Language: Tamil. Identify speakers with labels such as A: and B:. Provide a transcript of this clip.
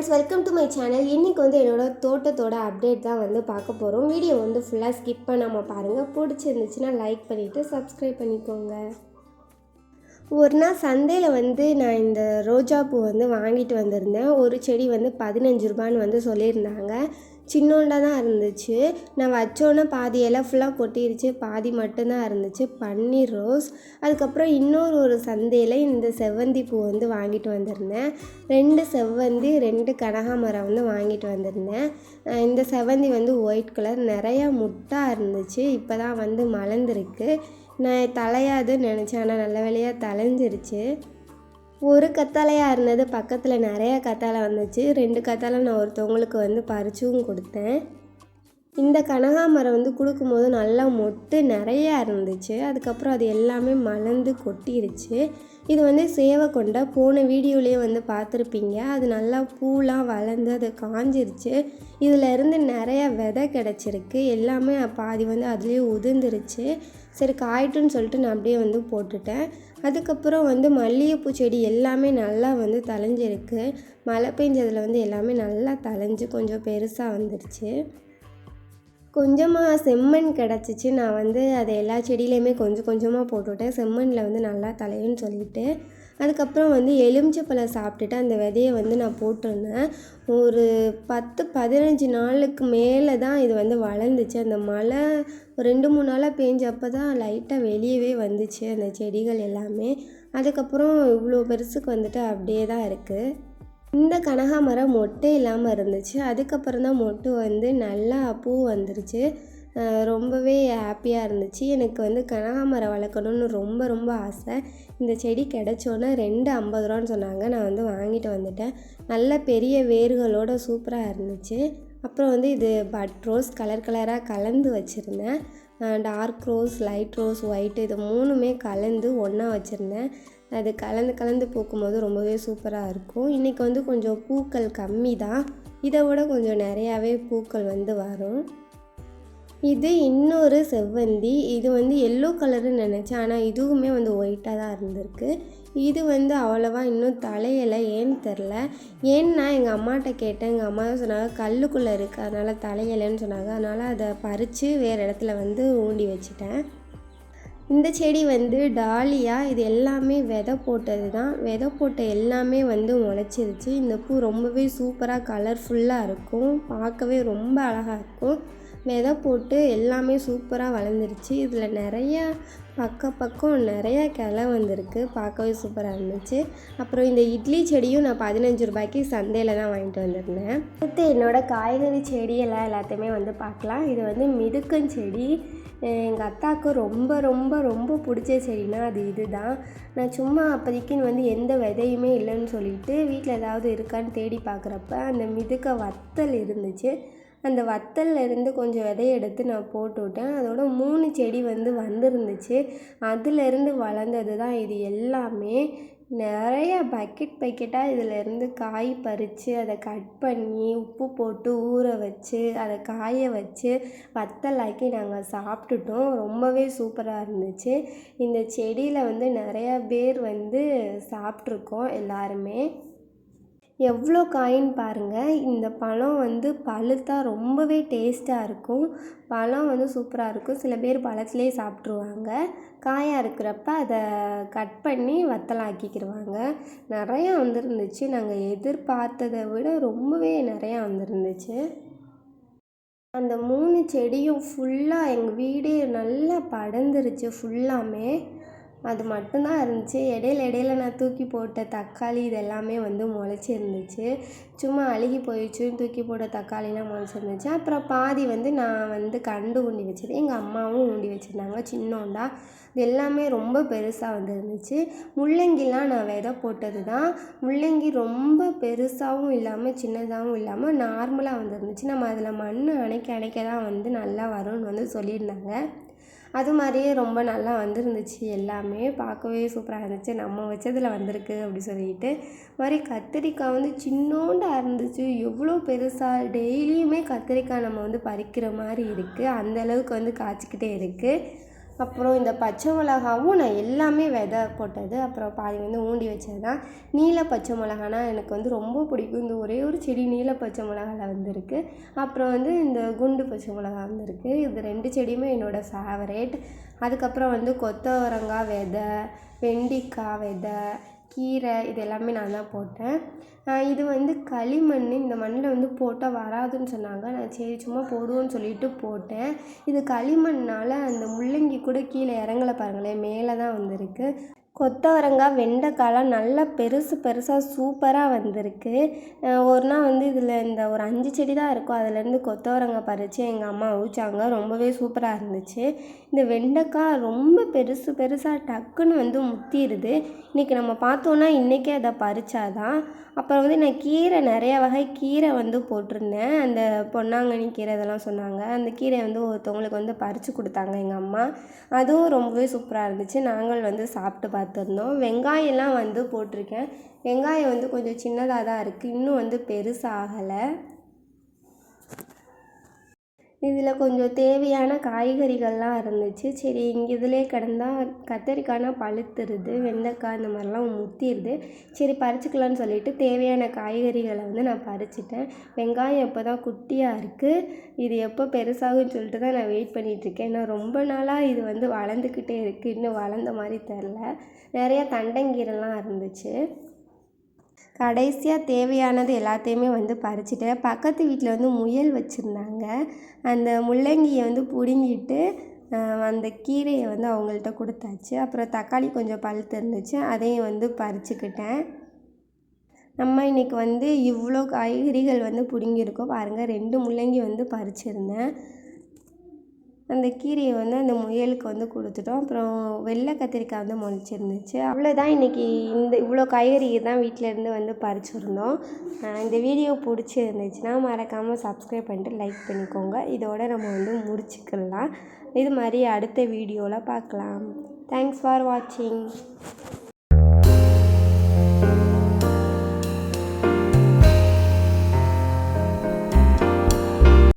A: Friends welcome to my channel இன்றைக்கி வந்து என்னோட தோட்டத்தோட அப்டேட் தான் வந்து பார்க்க போகிறோம் வீடியோ வந்து ஃபுல்லாக ஸ்கிப் பண்ணாமல் பாருங்கள் பிடிச்சிருந்துச்சுன்னா லைக் பண்ணிவிட்டு சப்ஸ்கிரைப் பண்ணிக்கோங்க. ஒரு நாள் சந்தையில் வந்து நான் இந்த ரோஜா பூ வந்து வாங்கிட்டு வந்திருந்தேன். ஒரு செடி வந்து பதினஞ்சு ரூபான்னு வந்து சொல்லியிருந்தாங்க. சின்னோண்டாக தான் இருந்துச்சு. நான் வச்சோன்னே பாதி இலை ஃபுல்லாக கொட்டிருச்சு. பாதி மட்டும்தான் இருந்துச்சு. பன்னீர் ரோஸ். அதுக்கப்புறம் இன்னொரு ஒரு சந்தையில் இந்த செவ்வந்தி பூ வந்து வாங்கிட்டு வந்திருந்தேன். ரெண்டு செவ்வந்தி ரெண்டு கனகாமரம் வந்து வாங்கிட்டு வந்திருந்தேன். இந்த செவ்வந்தி வந்து ஒயிட் கலர் நிறையா முட்டாக இருந்துச்சு. இப்போ தான் வந்து மலர்ந்துருக்கு. நான் தலையாதுன்னு நினச்சேன். ஆனால் நல்ல வேலையாக தலைஞ்சிருச்சு ஒரு கத்தாழையாக இருந்தது. பக்கத்தில் நிறைய கத்தாழை வந்துச்சு. ரெண்டு கத்தாழை நான் ஒருத்தவங்களுக்கு வந்து பறிச்சும் கொடுத்தேன். இந்த கனகாமரம் வந்து கொடுக்கும்போது நல்லா மொட்டு நிறையா இருந்துச்சு. அதுக்கப்புறம் அது எல்லாமே மலர்ந்து கொட்டிருச்சு. இது வந்து சேவை கொண்ட போன வீடியோலேயே வந்து பார்த்துருப்பீங்க. அது நல்லா பூலாம் வளர்ந்து அது காஞ்சிருச்சு. இதில் இருந்து நிறைய விதை கிடச்சிருக்கு. எல்லாமே பாதி வந்து அதுலேயே உதிர்ந்துருச்சு. சரி காயட்டுன்னு சொல்லிட்டு நான் அப்படியே வந்து போட்டுட்டேன். அதுக்கப்புறம் வந்து மல்லிகைப்பூ செடி எல்லாமே நல்லா வந்து தழைஞ்சிருக்கு. மழை பெஞ்சதில் வந்து எல்லாமே நல்லா தழைஞ்சு கொஞ்சம் பெருசாக வந்துருச்சு கொஞ்சமாக செம்மண் கிடச்சிச்சு. நான் வந்து அதை எல்லா செடியிலையுமே கொஞ்சம் கொஞ்சமாக போட்டுவிட்டேன். செம்மண்ணில் வந்து நல்லா தலையுன்னு சொல்லிவிட்டு அதுக்கப்புறம் வந்து எலுமிச்சைப்பழம் சாப்பிட்டுட்டு அந்த விதையை வந்து நான் போட்டிருந்தேன். ஒரு பத்து பதினஞ்சு நாளுக்கு மேலே தான் இது வந்து வளர்ந்துச்சு. அந்த மழை ஒரு ரெண்டு மூணு நாளாக பேஞ்சப்போ தான் லைட்டாக வெளியவே வந்துச்சு அந்த செடிகள் எல்லாமே. அதுக்கப்புறம் இவ்வளோ பெருசுக்கு வந்துட்டு அப்படியே தான் இருக்குது இந்த கனகாமரம் மொட்டை இல்லாமல் இருந்துச்சு. அதுக்கப்புறம் தான் மொட்டு வந்து நல்லா பூ வந்துருச்சு. ரொம்பவே ஹாப்பியாக இருந்துச்சு. எனக்கு வந்து கனகாமரம் வளர்க்கணுன்னு ரொம்ப ரொம்ப ஆசை. இந்த செடி கிடச்சோன்னே ரெண்டு ஐம்பது ரூபான்னு சொன்னாங்க. நான் வந்து வாங்கிட்டு வந்துட்டேன். நல்ல பெரிய வேர்களோட சூப்பராக இருந்துச்சு. அப்புறம் வந்து இது பட் ரோஸ் கலர் கலராக கலந்து வச்சுருந்தேன். Dark rose light rose white இது மூணுமே கலந்து ஒன்றா வச்சுருந்தேன். அது கலந்து கலந்து பூக்கும்போது ரொம்பவே சூப்பராக இருக்கும். இன்றைக்கி வந்து கொஞ்சம் பூக்கள் கம்மி தான் இதை விட கொஞ்சம் நிறையாவே பூக்கள் வந்து வரும். இது இன்னொரு செவ்வந்தி. இது வந்து எல்லோ கலருன்னு நினச்சேன். ஆனால் இதுவுமே வந்து ஒயிட்டாக தான் இருந்திருக்கு. இது வந்து அவ்வளோவா இன்னும் தலையலை. ஏன்னு தெரில. ஏன்னா எங்கள் அம்மாட்ட கேட்டேன். எங்கள் அம்மா தான் சொன்னாங்க கல்லுக்குள்ளே இருக்குது அதனால் தலையலைன்னு சொன்னாங்க. அதனால் அதை பறித்து வேறு இடத்துல வந்து ஊண்டி வச்சுட்டேன். இந்த செடி வந்து டாலியா. இது எல்லாமே விதை போட்டது தான். விதை போட்ட எல்லாமே வந்து முளைச்சிருச்சு. இந்த பூ ரொம்பவே சூப்பராக கலர்ஃபுல்லாக இருக்கும். பார்க்கவே ரொம்ப அழகாக இருக்கும். விதை போட்டு எல்லாமே சூப்பராக வளர்ந்துருச்சு. இதில் நிறையா பக்க பக்கம் நிறையா கிளை வந்திருக்கு. பார்க்கவே சூப்பராக இருந்துச்சு. அப்புறம் இந்த இட்லி செடியும் நான் பதினஞ்சு ரூபாய்க்கு சந்தையில் தான் வாங்கிட்டு வந்திருந்தேன். அடுத்து என்னோடய காய்கறி செடியெல்லாம் எல்லாத்தையுமே வந்து பார்க்கலாம். இது வந்து மிதுக்கும் செடி. எங்கள் அத்தாவுக்கு ரொம்ப ரொம்ப ரொம்ப பிடிச்ச செடினா அது இதுதான். நான் சும்மா அப்போதைக்குன்னு வந்து எந்த விதையுமே இல்லைன்னு சொல்லிட்டு வீட்டில் ஏதாவது இருக்கான்னு தேடி பார்க்குறப்ப அந்த மிதுக்க வத்தல் இருந்துச்சு. அந்த வத்தல்லேருந்து கொஞ்சம் விதைய எடுத்து நான் போட்டு விட்டேன் அதோட மூணு செடி வந்து வந்திருந்துச்சு. அதுலேருந்து வளர்ந்தது தான் இது எல்லாமே. நிறைய பக்கெட் பக்கெட்டாக இதுலேருந்து காய் பறித்து அதை கட் பண்ணி உப்பு போட்டு ஊற வச்சு அதை காய வச்சு வத்தலாக்கி நாங்கள் சாப்பிட்டுட்டோம். ரொம்பவே சூப்பராக இருந்துச்சு. இந்த செடியில் வந்து நிறையா பேர் வந்து சாப்பிட்ருக்கோம் எல்லாருமே. எவ்வளோ காயின்னு பாருங்கள் இந்த பழம் வந்து பழுத்தா ரொம்பவே டேஸ்ட்டாக இருக்கும். பழம் வந்து சூப்பராக இருக்கும். சில பேர் பழத்துலேயே சாப்பிட்ருவாங்க காயாக இருக்கிறப்ப அதை கட் பண்ணி வத்தலாக்கிக்கிடுவாங்க நிறையா வந்துருந்துச்சு. நாங்கள் எதிர்பார்த்ததை விட ரொம்பவே நிறையா வந்துருந்துச்சு. அந்த மூணு செடியும் ஃபுல்லாக எங்கள் வீடே நல்லா படர்ந்துருச்சு. ஃபுல்லாமே அது மட்டும்தான் இருந்துச்சு. இடையில இடையில நான் தூக்கி போட்ட தக்காளி இது எல்லாமே வந்து முளச்சி இருந்துச்சு சும்மா அழுகி போயிடுச்சுன்னு தூக்கி போட்ட தக்காளிலாம் முளைச்சிருந்துச்சு. அப்புறம் பாதி வந்து நான் வந்து கண்டு ஊண்டி வச்சது. எங்கள் அம்மாவும் ஊண்டி வச்சுருந்தாங்க. சின்னோண்டா. இது எல்லாமே ரொம்ப பெருசாக வந்துருந்துச்சு. முள்ளங்கிலாம் நான் விதை போட்டது தான் முள்ளங்கி ரொம்ப பெருசாகவும் இல்லாமல் சின்னதாகவும் இல்லாமல் நார்மலாக வந்துருந்துச்சு. நம்ம அதில் மண் அணைக்க அணைக்க தான் வந்து நல்லா வரும்னு வந்து சொல்லியிருந்தாங்க. அது மாதிரியே ரொம்ப நல்லா வந்துருந்துச்சு. எல்லாமே பார்க்கவே சூப்பராக இருந்துச்சு. நம்ம வச்சதில் வந்திருக்கு அப்படி சொல்லிட்டு. மாதிரி கத்திரிக்காய் வந்து சின்னோண்டா இருந்துச்சு. எவ்வளோ பெருசாக டெய்லியுமே கத்திரிக்காய் நம்ம வந்து பறிக்கிற மாதிரி இருக்குது அந்த அளவுக்கு வந்து காய்ச்சிக்கிட்டே இருக்குது அப்புறம் இந்த பச்சை மிளகாவும் நான் எல்லாமே விதை போட்டது. அப்புறம் பாதி வந்து ஊண்டி வச்சது தான் நீல பச்சை மிளகானா எனக்கு வந்து ரொம்ப பிடிக்கும். இந்த ஒரே ஒரு செடி நீல பச்சை மிளகாவில் வந்திருக்கு. அப்புறம் வந்து இந்த குண்டு பச்சை மிளகா வந்திருக்கு. இது ரெண்டு செடியுமே என்னோடய ஃபேவரேட் அதுக்கப்புறம் வந்து கொத்தவரங்காய் விதை வெண்டிக்காய் விதை கீரை இது எல்லாமே நான் தான் போட்டேன். இது வந்து களிமண் இந்த மண்ணில் வந்து போட்டால் வராதுன்னு சொன்னாங்க. நான் சரி சும்மா போடுவோன்னு சொல்லிட்டு போட்டேன். இது களிமண்ணால் அந்த முள்ளங்கி கூட கீழே இறங்கல பாருங்களேன் மேலே தான் வந்திருக்கு. கொத்தவரங்காய் வெண்டைக்காலாம் நல்லா பெருசு பெருசாக சூப்பராக வந்திருக்கு. ஒரு நாள் வந்து இதில் இந்த ஒரு அஞ்சு செடி தான் இருக்கும். அதுலேருந்து கொத்தவரங்காய் பறித்து எங்கள் அம்மா அவிச்சாங்க ரொம்பவே சூப்பராக இருந்துச்சு. இந்த வெண்டைக்காய் ரொம்ப பெருசு பெருசாக டக்குன்னு வந்து முத்திடுது இன்றைக்கி நம்ம பார்த்தோன்னா இன்றைக்கே அதை பறித்தாதான் அப்புறம் வந்து நான் கீரை நிறையா வகை கீரை வந்து போட்டிருந்தேன். அந்த பொன்னாங்கண்ணி கீரை இதெல்லாம் சொன்னாங்க. அந்த கீரையை வந்து ஒருத்தவங்களுக்கு வந்து பறித்து கொடுத்தாங்க எங்கள் அம்மா. அதுவும் ரொம்பவே சூப்பராக இருந்துச்சு. நாங்கள் வந்து சாப்பிட்டு பார்த்துருந்தோம். வெங்காயம்லாம் வந்து போட்டிருக்கேன். வெங்காயம் வந்து கொஞ்சம் சின்னதாக தான் இருக்குது இன்னும் வந்து பெருசாக ஆகலை இதில் கொஞ்சம் தேவையான காய்கறிகள்லாம் இருந்துச்சு. சரி இங்கே இதிலே கிடந்தா கத்தரிக்காய்னா பழுத்துருது வெண்டைக்காய் இந்த மாதிரிலாம் முத்திடுது சரி பறிச்சுக்கலான்னு சொல்லிட்டு தேவையான காய்கறிகளை வந்து நான் பறிச்சிட்டேன். வெங்காயம் இப்போ தான் குட்டியாக இருக்குது இது எப்போ பெருசாகும்னு சொல்லிட்டு தான் நான் வெயிட் பண்ணிகிட்ருக்கேன் ஏன்னா ரொம்ப நாளாக இது வந்து வளர்ந்துக்கிட்டே இருக்குது இன்னும் வளர்ந்த மாதிரி தெரில. நிறையா தண்டங்கீரைலாம் இருந்துச்சு. கடைசியாக தேவையானது எல்லாத்தையுமே வந்து பறிச்சிட்டேன் பக்கத்து வீட்டில் வந்து முயல் வச்சுருந்தாங்க. அந்த முள்ளங்கியை வந்து பிடுங்கிட்டு அந்த கீரையை வந்து அவங்கள்ட்ட கொடுத்தாச்சு. அப்புறம் தக்காளி கொஞ்சம் பழுத்து இருந்துச்சு அதையும் வந்து பறிச்சுக்கிட்டேன். நம்ம இன்றைக்கி வந்து இவ்வளோ காய்கறிகள் வந்து பிடுங்கியிருக்கோம். பாருங்கள் ரெண்டு முள்ளங்கி வந்து பறிச்சிருந்தேன். அந்த கீரையை வந்து அந்த முயலுக்கு வந்து கொடுத்துட்டோம். அப்புறம் வெள்ளை கத்திரிக்காய் வந்து முளைச்சிருந்துச்சு. அவ்வளோதான் இன்றைக்கி இந்த இவ்வளோ காய்கறி தான் வீட்டிலேருந்து வந்து பறிச்சிருந்தோம். இந்த வீடியோ பிடிச்சிருந்துச்சுன்னா மறக்காமல் சப்ஸ்கிரைப் பண்ணிட்டு லைக் பண்ணிக்கோங்க. இதோட நம்ம வந்து முடிச்சுக்கலாம். இது மாதிரி அடுத்த வீடியோவில் பார்க்கலாம். தேங்க்ஸ் ஃபார் வாட்சிங்